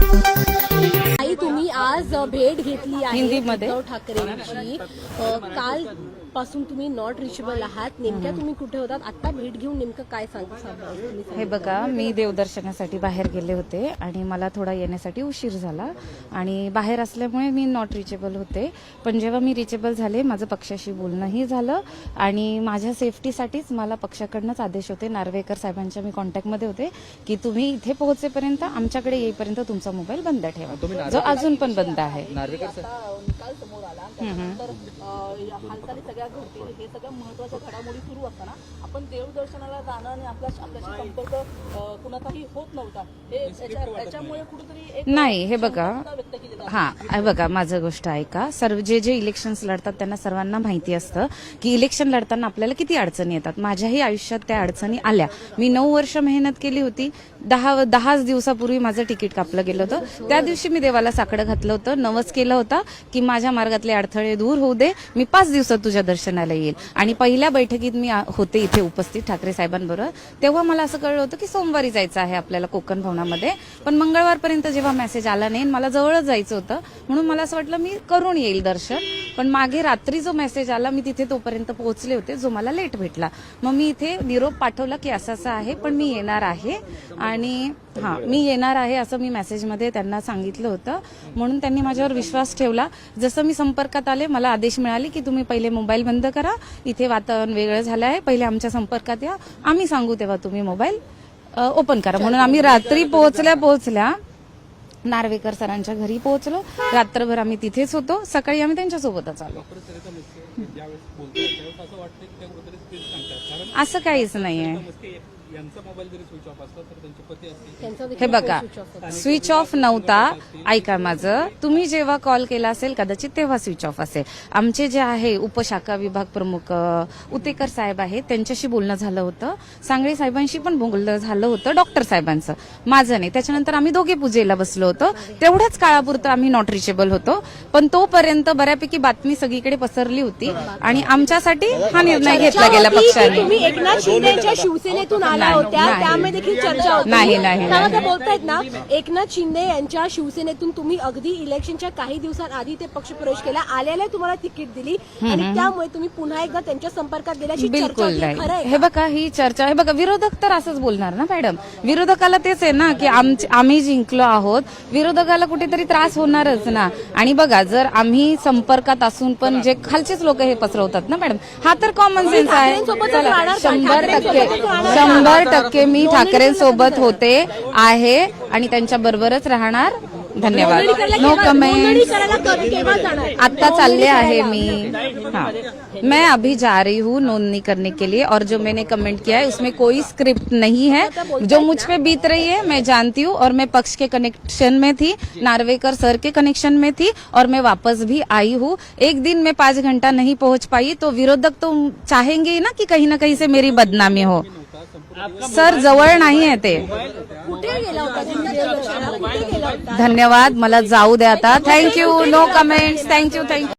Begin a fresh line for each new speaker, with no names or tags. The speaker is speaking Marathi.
आई तुम्ही आज भेट घेतली आहे
हिंदीमध्ये.
उद्धव ठाकरेंची काल पासून तुम्ही नॉट रिचेबल आहात. नेमक्या तुम्ही कुठे होतात? आता भेट घेऊन नेमकं काय सांग
हे. बघा मी देवदर्शनासाठी बाहेर गेले होते आणि मला थोडा येण्यासाठी उशीर झाला. आणि बाहेर असल्यामुळे मी नॉट रिचेबल होते. पण जेव्हा मी रिचेबल झाले माझं पक्षाशी बोलणंही झालं आणि माझ्या सेफ्टीसाठीच मला पक्षाकडनंच आदेश होते. नार्वेकर साहेबांच्या मी कॉन्टॅक्टमध्ये होते की तुम्ही इथे पोहोचेपर्यंत आमच्याकडे येईपर्यंत तुमचा मोबाईल बंद ठेवा. जो अजून पण बंद आहे.
नार्वेकर
घडतील हे सगळ्या महत्त्वाच्या घडामोडी सुरू असताना आपण देवदर्शनाला जाणं आणि आपल्या आपल्याशी संपर्क कुणाचाही होत नव्हता. हे याच्या- याच्यामुळे कुठेतरी एक
नाही हे बघा. हा हे बघा माझं गोष्ट ऐका. सर्व जे जे इलेक्शन्स लढतात त्यांना सर्वांना माहिती असतं की इलेक्शन लढताना आपल्याला किती अडचणी येतात. माझ्याही आयुष्यात त्या अडचणी आल्या. मी नऊ वर्ष मेहनत केली होती. दहा दहाच दिवसापूर्वी माझं तिकीट कापलं गेलं होतं. त्या दिवशी मी देवाला साकडं घातलं होतं. नवस केलं होतं की माझ्या मार्गातले अडथळे दूर होऊ दे. मी पाच दिवसात तुझ्या दर्शनाला येईल. आणि पहिल्या बैठकीत मी होते इथे उपस्थित ठाकरे साहेबांबरोबर तेव्हा मला असं कळलं होतं की सोमवारी जायचं आहे आपल्याला कोकण भवनामध्ये. पण मंगळवारपर्यंत जेव्हा मेसेज आला नाही मला जवळच जायचं होतं. म्हणून मला असं वाटलं मी करून येईल दर्शन. पण मागे रात्री जो मेसेज आला मी तिथे तोपर्यंत पोहोचले होते जो मला लेट भेटला. मग मी इथे निरोप पाठवला की असं असं आहे पण मी येणार आहे. आणि हा मी येणार आहे असं मी मेसेजमध्ये त्यांना सांगितलं होतं. म्हणून त्यांनी माझ्यावर विश्वास ठेवला. जसं मी संपर्कात आले मला आदेश मिळाले की तुम्ही पहिले मोबाईल बंद करा. इथे वातावरण वेगळं झालं आहे. पहिले आमच्या संपर्कात या. आम्ही सांगू तेव्हा तुम्ही मोबाईल ओपन करा. म्हणून आम्ही रात्री पोहोचल्या पोहोचल्या नार्वेकर सरांच्या घरी पोहोचलो. रात्रभर आम्ही तिथेच होतो. सकाळी आम्ही त्यांच्यासोबतच आलो.
असं
काहीच नाहीये.
मुस्के यांचा मोबाईल जरी स्विच ऑफ असला तर त्यांचे पती असतील.
त्यांचा
हे बघा. स्विच ऑफ नव्हता. ऐका माझं. तुम्ही जेव्हा कॉल केला असेल कदाचित तेव्हा स्विच ऑफ असेल. आमचे जे आहे उपशाखा विभाग प्रमुख उतेकर साहेब आहेत त्यांच्याशी बोलणं झालं होतं. सांगळे साहेबांशी पण बोलणं झालं होतं डॉक्टर साहेबांचं. माझं नाही. त्याच्यानंतर आम्ही दोघे पूजेला बसलो होतो. तेवढ्याच काळापुरतं आम्ही नॉट रिचेबल होतो. पण तोपर्यंत बऱ्यापैकी बातमी सगळीकडे पसरली होती. आणि आमच्यासाठी हा निर्णय घेतला गेला पक्षाने.
तुम्ही एकनाथ शिंदेच्या शिवसेनेतून होत्या. त्यामुळे देखील चर्चा होती
नाही, नाही.
ते बोलतायत ना एकनाथ शिंदे यांच्या शिवसेनेतून तुम्ही अगदी इलेक्शनच्या काही दिवसांआधी ते पक्ष प्रवेश केला आल्याला तुम्हाला तिकीट दिली आणि त्यामुळे तुम्ही पुन्हा एकदा त्यांच्या संपर्कात गेल्याची चर्चा
बिलकुल
होती.
नाही
खरं आहे
हे बघा ही चर्चा हे बघा विरोधक तर असंच बोलणार ना मॅडम विरोधकाला तेच आहे ना की आमचे- आम्ही जिंकलो आहोत विरोधकाला कुठेतरी त्रास होणारच ना आणि बघा जर आम्ही संपर्कात असून पण जे खालचेच लोक हे पसरवतात ना मॅडम हा तर कॉमन सेन्स आहे
ठाकरेंसोबतच
चला,
राहणार का?
शंभर टक्के
ठाकरेंसोबतच राहणार का?
शंभर टक्के मी
नोंदणी
ठाकरे सोबत
केलं
होते आहे आणि त्यांच्या बरोबरच राहणार. धन्यवाद. नो कमेंट आता चालले आहे. मी. हाँ. मैं अभी जा रही हूँ नोंदनी करने के लिए और जो मैंने कमेंट किया है उसमें कोई स्क्रिप्ट नहीं है। जो मुझ पे बीत रही है मैं जानती हूँ और मैं पक्ष के कनेक्शन में थी नार्वेकर सर के कनेक्शन में थी और मैं वापस भी आई हूँ। एक दिन मैं पाँच घंटा नहीं पहुंच पाई तो विरोधक तो चाहेंगे ही ना कि कहीं ना कहीं से मेरी बदनामी हो। सर जवळ नाही आहे ते.
कुठे गेला होता? तुम्ही देवदर्शनाला? कुठे गेला होता?
धन्यवाद मला जाऊ द्या आता. Thank you no comments thank you thank you